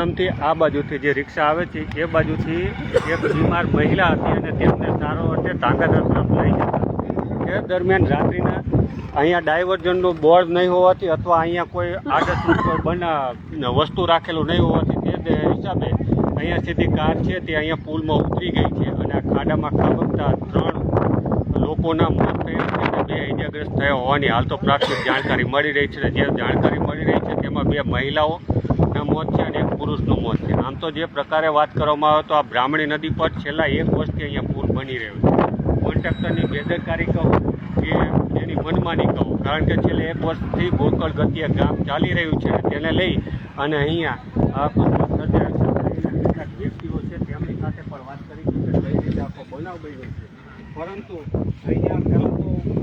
ગામથી આ બાજુથી જે રિક્ષા આવે છે, એ બાજુથી એક બીમાર મહિલા હતી અને તેમને સારો અર્થે તાંગાદર તરફ લઈ જતા એ દરમિયાન રાત્રિના અહીંયા ડાયવર્ઝનનું બોર્ડ નહીં હોવાથી અથવા અહીંયા કોઈ આગળ કોઈ બના વસ્તુ રાખેલું નહીં હોવાથી તે હિસાબે અહીંયા સીધી કાર છે, તે અહીંયા પુલમાં ઉતરી ગઈ છે અને આ ખાડામાં ખાબકતા ત્રણ લોકોના મોત થયા બે ઇજાગ્રસ્ત થયા હોવાની હાલ તો પ્રાથમિક જાણકારી મળી રહી છે જે જાણકારી મળી રહી છે તેમાં બે મહિલાઓના મોત છે અને એક પુરુષનું મોત છે. આમ તો જે પ્રકારે વાત કરવામાં આવે તો આ બ્રાહ્મણી નદી પર છેલ્લા એક વર્ષથી અહીંયા પુલ બની રહ્યો છે. કોન્ટ્રાક્ટરની બેદરકારી કહું કે એની મનમાની કહું, કારણ કે છેલ્લે એક વર્ષથી ગોકળ ગતિએ કામ ચાલી રહ્યું છે તેને લઈ અને અહીંયા કેટલાક વ્યક્તિઓ છે તેમની સાથે પણ વાત કરી કે કઈ રીતે આખો બનાવ બન્યો છે. પરંતુ અહીંયા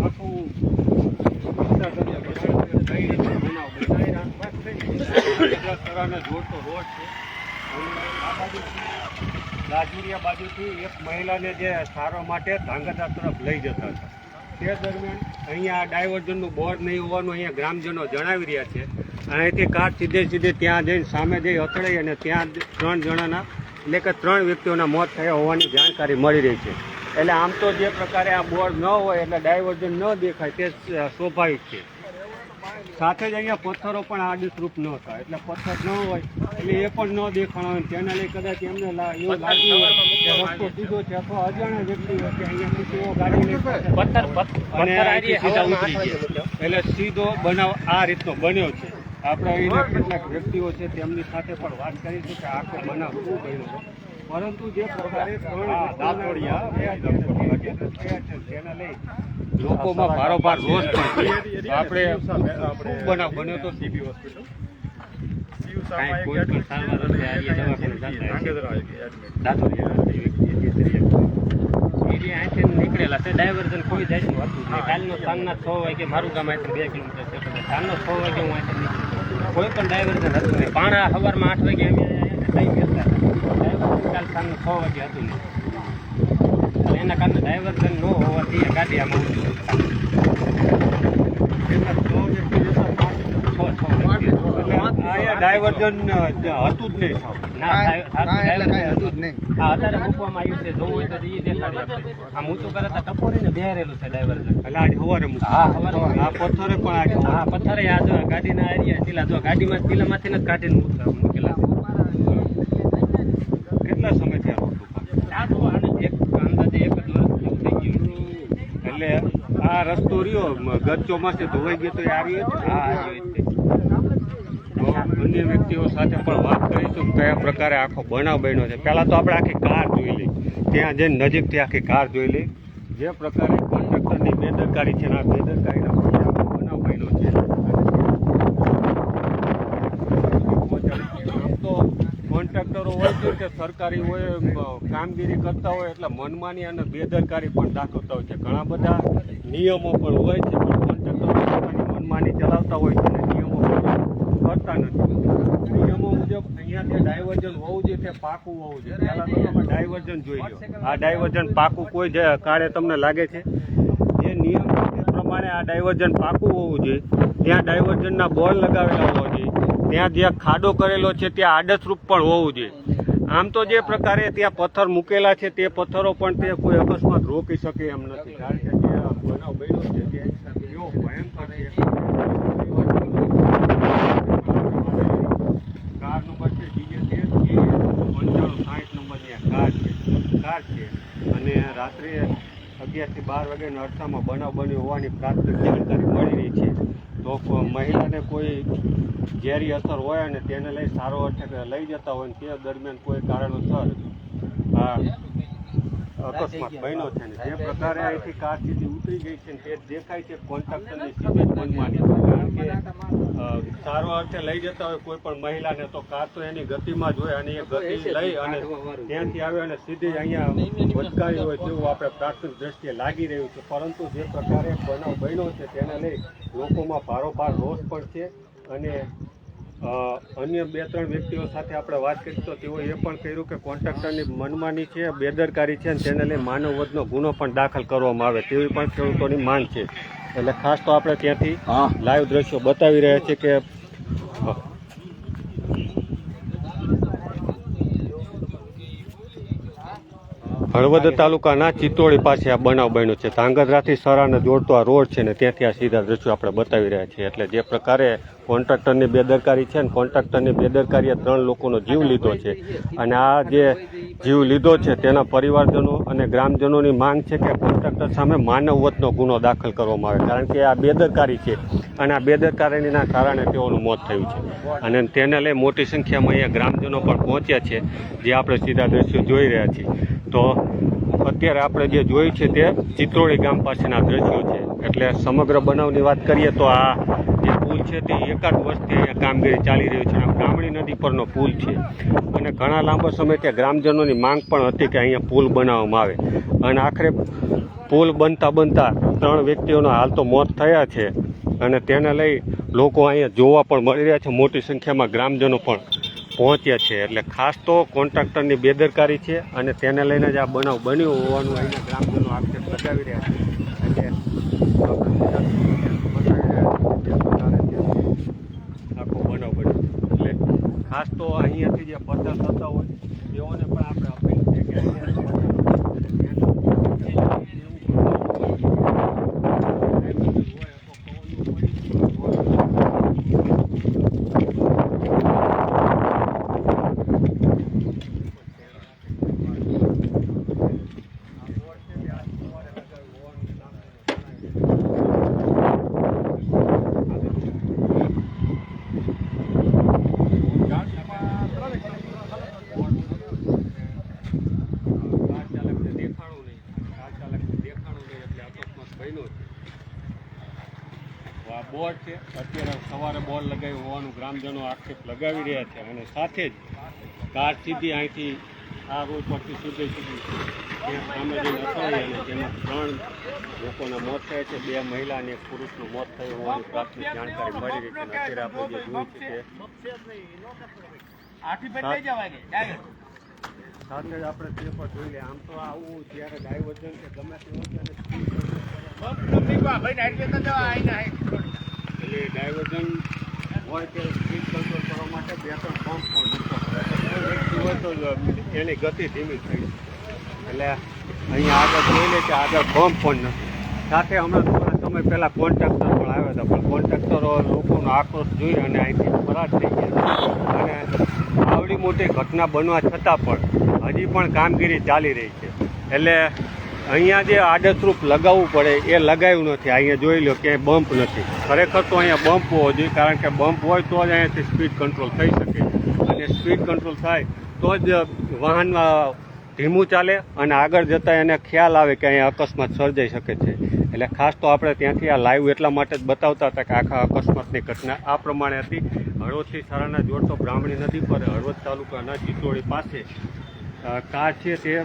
આખું વિસ્તાર તમે બતાવ્યો કે કઈ રીતે બનાવ બન્યો એની આસપાસ કઈ તરાને જોડતો રોડ છે. આ બાજુથી રાજુરિયા બાજુથી એક મહિલાને જે સારો માટે ધાંગધ્રા તરફ લઈ જતા હતા. તે દરમિયાન અહીંયા ડાયવર્ઝનનું બોર્ડ નહીં હોવાનું અહીંયા ગ્રામજનો જણાવી રહ્યા છે. અહીંથી કાર સીધે સીધે ત્યાં જઈને સામે જઈ અથડાઈ અને ત્યાં ત્રણ જણાના, એટલે કે ત્રણ વ્યક્તિઓના મોત થયા હોવાની જાણકારી મળી રહી છે. એટલે આમ તો જે પ્રકારે આ બોર્ડ ન હોય, એટલે ડાયવર્ઝન ન દેખાય, તે સ્વાભાવિક છે. સાથે જ અહીંયા પથ્થરો પણ આડસરૂપ ન હતા એટલે પથ્થર ન હોય એટલે એ પણ ન દેખાણો હોય. તેના લઈ કદાચ એમને એવું લાગ્યું હોય કે રસ્તો સીધો છે. અથવા અજાણ્યા વ્યક્તિ હોય કે ગાડી અહીંથી સીધા ઉતરી ગયા. એટલે સીધો બનાવ આ રીતનો બન્યો છે. આપણે અહીંના કેટલાક વ્યક્તિઓ છે તેમની સાથે પણ વાત કરીશું કે આખો બનાવ શું બન્યો છે. પરંતુ જે પ્રકારે લોકોમાં ભારોભાર રોષ પણ આપણે ખૂબ બનાવ બન્યો તો સીબી હોસ્પિટલ. નીકળેલા છે. ડાયવર્ઝન કોઈ જાય. કાલનો સાંજના છ વાગે મારું ગામ અહીંથી બે કિલોમીટર છે. સાંજનો છ વાગે હું અહીંથી નીકળ્યો કોઈ પણ ડાયવર્ઝન હતું નહીં પાણા સવારમાં આઠ વાગે અમે થઈ હતા. ડાયવર્ઝન કાલ સાંજનો છ વાગે હતું નહીં એના કારણે ડાયવર્ઝન ન હોવાથી એ ગાડી આમાં છ ડાયવર્ઝન હતું જ નહીં. અત્યારે મૂકવામાં આવ્યું છે જોવું હોય તો ઈ દેખાડી આપણે. આમ ઊંચું કરે તો ટપોરીને બેરેલું છે ડાયવર્ઝન એટલે આજે સવારે હા સવારે આ પથ્થરે પણ સવારે. હા પથ્થરે આ જો ગાડીના એરિયા ઢીલા જો ગાડીમાં ઢીલામાંથી જ કાઢીને મૂક- મૂકેલા. કેટલા સમયથી આ રોડ આ એક અંદાજે એક જ વર્ષ થઈ ગયું. એટલે આ રસ્તો રહ્યો ગત ચોમાસે ધોવાઈ ગયો તો આવ્યો જ? હા આ. તો અન્ય વ્યક્તિઓ સાથે પણ વાત કરીશું કયા પ્રકારે આખો બનાવ બન્યો છે. પહેલાં તો આપણે આખી કાર જોઈ લઈ ત્યાં જઈને નજીકથી આખી કાર જોઈ લઈ જે પ્રકારે કોન્ટ્રાક્ટરની બેદરકારી છે આ બેદરકારીના બનાવ બન્યો છે. કોન્ટ્રાક્ટરો હોય કે સરકારી હોય, કામગીરી કરતા હોય એટલે મનમાની અને બેદરકારી પણ દાખવતા હોય છે. ઘણા બધા નિયમો પણ હોય છે કોન્ટ્રાક્ટરો મનમાની ચલાવતા હોય છે અને નિયમો પણ કરતા નથી નિયમો મુજબ અહીંયા જે ડાયવર્ઝન હોવું જોઈએ તે પાકું હોવું જોઈએ. પહેલાં તો તમે ડાયવર્ઝન જોઈ લો આ ડાયવર્ઝન પાકું કોઈ જે કાળે તમને લાગે છે, જે નિયમ તે પ્રમાણે આ ડાયવર્ઝન પાકું હોવું જોઈએ. ત્યાં ડાયવર્ઝનના બોલ લગાવેલા હોવા જોઈએ. ત્યાં જે ખાડો કરેલો છે, ત્યાં આડસરૂપ પણ હોવું જોઈએ. આમ તો જે પ્રકારે ત્યાં પથ્થર મૂકેલા છે, તે પથ્થરો પણ તે કોઈ અકસ્માત રોકી શકે એમ નથી. કારણ કે ત્યાં બનાવ બન્યો છે, ત્યાં એવો ભયંકર છે. કાર છે કાર છે. અને રાત્રે અગિયારથી બાર વાગ્યાના અરસામાં બનાવ બન્યો હોવાની પ્રાથમિક જાણકારી મળી રહી છે. તો મહિલાને કોઈ ઝેરી અસર હોય અને તેને લઈ સારો અર્થે લઈ જતા હોય તે દરમિયાન કોઈ કારણોસર આ અકસ્માત બન્યો છે ને જે પ્રકારે અહીંથી કાર સીધી ઉતરી ગઈ છે ને તે દેખાય છે કોન્ટ્રાક્ટરની સીધી મનમાની છે. કારણ કે સારો અર્થે લઈ જતા હોય કોઈ પણ મહિલાને તો કાર તો એની ગતિમાં જ હોય અને એ ગતિ લઈ અને ત્યાંથી આવે અને સીધી અહીંયા ભટકાઈ હોય તેવું આપણે પ્રાથમિક દ્રષ્ટિએ લાગી રહ્યું છે. પરંતુ જે પ્રકારે બનાવ બન્યો છે તેને લઈ લોકોમાં ભારોભાર રોષ પણ છે અને અન્ય બે ત્રણ વ્યક્તિઓ સાથે આપણે વાત કરી તો તેઓએ એ પણ કહ્યું કે કોન્ટ્રાક્ટરની મનમાની છે બેદરકારી છે અને તેને લઈ માનવ વધનો ગુનો પણ દાખલ કરવામાં આવે તેવી પણ ખેડૂતોની માંગ છે. એટલે ખાસ તો આપણે ત્યાંથી લાઈવ દ્રશ્યો બતાવી રહ્યા છીએ કે હળવદ તાલુકાના ચિત્તોડી પાસે આ બનાવ બન્યો છે. ધાંગધ્રાથી સરાને જોડતો આ રોડ છે ને ત્યાંથી આ સીધા દ્રશ્યો આપણે બતાવી રહ્યા છીએ. એટલે જે પ્રકારે કોન્ટ્રાક્ટરની બેદરકારી છે ને કોન્ટ્રાક્ટરની બેદરકારીએ ત્રણ લોકોનો જીવ લીધો છે. અને આ જે જીવ લીધો છે તેના પરિવારજનો અને ગ્રામજનોની માંગ છે કે કોન્ટ્રાક્ટર સામે માનવ વધનો ગુનો દાખલ કરવામાં આવે. કારણ કે આ બેદરકારી છે અને આ બેદરકારીના કારણે તેઓનું મોત થયું છે. અને તેને લઈ મોટી સંખ્યામાં અહીંયા ગ્રામજનો પણ પહોંચ્યા છે જે આપણે સીધા દ્રશ્યો જોઈ રહ્યા છીએ. તો અત્યારે આપણે જે જોયું છે તે ચિત્રોળી ગામ પાસેના દ્રશ્યો છે. એટલે સમગ્ર બનાવની વાત કરીએ તો આ જે પુલ છે તે એકાદ વર્ષથી અહીંયા કામગીરી ચાલી રહી છે અને બ્રાહ્મણી નદી પરનો પુલ છે. અને ઘણા લાંબા સમયથી ગ્રામજનોની માંગ પણ હતી કે અહીંયા પુલ બનાવવામાં આવે. અને આખરે પુલ બનતા બનતા ત્રણ વ્યક્તિઓના હાલ તો મોત થયા છે. અને તેને લઈ લોકો અહીંયા જોવા પણ મળી રહ્યા છે. મોટી સંખ્યામાં ગ્રામજનો પણ પહોંચ્યા છે. એટલે ખાસ તો કોન્ટ્રાક્ટરની બેદરકારી છે અને તેને લઈને જ આ બનાવ બન્યો હોવાનું અહીંના ગ્રામજનો આક્ષેપ લગાવી રહ્યા છે. એટલે આખો બનાવ બન્યો. એટલે ખાસ તો અહીંયાથી જે પસાર થતા હોય તેઓને પણ આપણે અપીલ છે કે કાર ચાલકને દેખાણું નહીં કાર ચાલકને દેખાણું નહીં એટલે અકસ્માત બન્યો છે તો છે. અત્યારે સવારે બોલ લગાવ્યું હોવાનું ગ્રામજનો આક્ષેપ લગાવી રહ્યા છે અને સાથે જ કાર સીધી અહીંથી આ રોડ પરથી સુધી સુધી ત્યાં સામે જઈને અથડાઈ અને જેમાં ત્રણ લોકોના મોત થયા છે. બે મહિલા અને એક પુરુષનું મોત થયું હોવાની પ્રાથમિક જાણકારી મળી રહી છે અત્યારે આપણે જે જોયું છે તે સાથે જ આપણે તે પણ જોઈ લઈએ. આમ તો આવું જ્યારે ડાયવર્જન કે ગમે તે હોય ત્યારે એટલે ડાયવર્ઝન હોય કે સ્પીડ કંટ્રોલ કરવા માટે બે ત્રણ પંપ પણ હોય તો એની ગતિ ધીમી થઈ એટલે અહીંયા આગળ જોઈ લે કે આગળ પંપ પણ નથી. સાથે હમણાં થોડા સમય પહેલાં કોન્ટ્રાક્ટર પણ આવ્યા હતા, પણ કોન્ટ્રાક્ટરો લોકોનો આક્રોશ જોઈ અને અહીંથી ફરાર થઈ ગયા. અને આવડી મોટી ઘટના બનવા છતાં પણ હજી પણ કામગીરી ચાલી રહી છે. એટલે અહીંયા જે આડતરૂપ લગાવવું પડે, એ લગાવ્યું નથી. અહીંયા જોઈ લો ક્યાંય બમ્પ નથી. ખરેખર તો અહીંયા બમ્પ હોવો જોઈએ, કારણ કે બમ્પ હોય તો જ અહીંયાથી સ્પીડ કંટ્રોલ થઈ શકે. અને સ્પીડ કંટ્રોલ થાય તો જ વાહન ધીમું ચાલે અને આગળ જતાં એને ખ્યાલ આવે કે અહીંયા અકસ્માત સર્જાઈ શકે છે. એટલે ખાસ તો આપણે ત્યાંથી આ લાઈવ એટલા માટે જ બતાવતા હતા કે આખા અકસ્માતની ઘટના આ પ્રમાણે હતી. હળવદથી સારાના જોડતો બ્રાહ્મણી નદી પર હળવદ તાલુકાના ચિત્તોડી પાસે કાર છે તે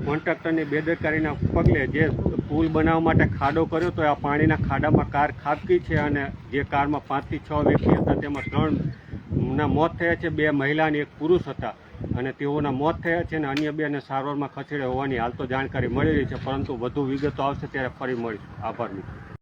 કોન્ટ્રાક્ટરની બેદરકારીના પગલે જે પુલ બનાવવા માટે ખાડો કર્યો તો આ પાણીના ખાડામાં કાર ખાબકી છે અને જે કારમાં પાંચથી છ વ્યક્તિ હતા, તેમાં ત્રણના મોત થયા છે, બે મહિલા અને એક પુરુષ હતા. અને તેઓના મોત થયા છે અને અન્ય બેને સારવારમાં ખસેડ્યા હોવાની હાલ તો જાણકારી મળી રહી છે, પરંતુ વધુ વિગતો આવશે ત્યારે ફરી મળીશું. આભાર મિત્રો.